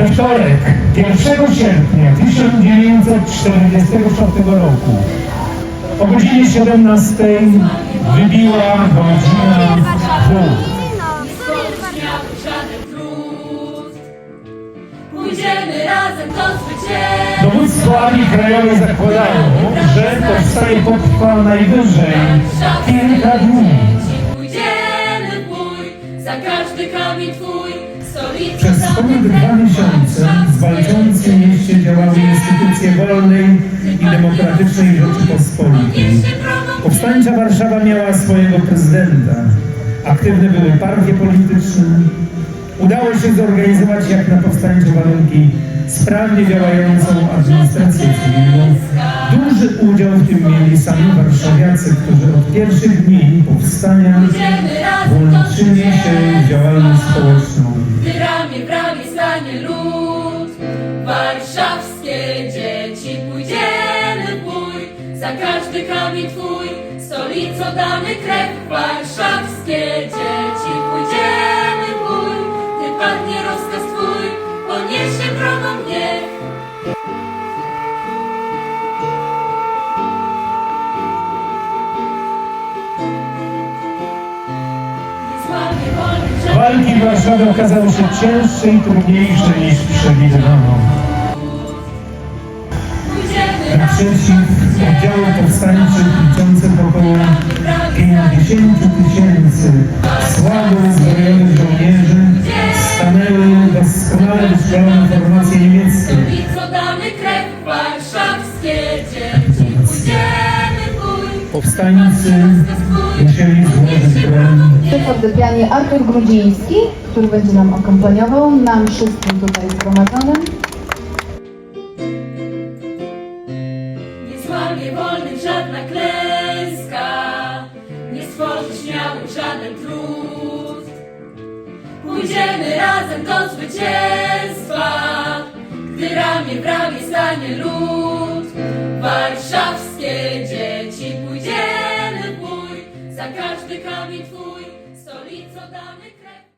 We wtorek, 1 sierpnia 1944 roku o godzinie 17 wybiła godzina trud. Pójdziemy razem do zwycięstwa. Dowództwo Armii Krajowej zakładało, że powstanie potrwa najwyżej kilka dni. Za każdy kamień twój, Przez ponad dwa miesiące w walczącym mieście działały instytucje wolnej i demokratycznej Rzeczypospolitej. Powstańcza Warszawa miała swojego prezydenta. Aktywne były partie polityczne. Udało się zorganizować jak na powstańcze warunki sprawnie działającą administrację cywilną. Duży udział w tym mieli sami warszawiacy, którzy od pierwszych dni powstania lud, warszawskie dzieci, pójdziemy bój, za każdy kamień twój, stolico damy krew, warszawskie dzieci, pójdziemy bój, gdy padnie rozkaz twój, poniesie wrogom gniew. Walki w Warszawie okazały się cięższe i trudniejsze niż przewidywano. Naprzeciw oddziałom powstańczych liczących około 50 tysięcy Powstańcy musieli złożyć broń. Przy fortepianie Artur Grudziński, który będzie nam akompaniował, nam wszystkim tutaj zgromadzonym. Nie złamie wolnych żadna klęska, nie stworzy śmiałych żaden trud. Pójdziemy razem do zwycięstwa, gdy ramię w ramię stanie lud. Warszawa Za każdy kamień Twój, stolico damy krew.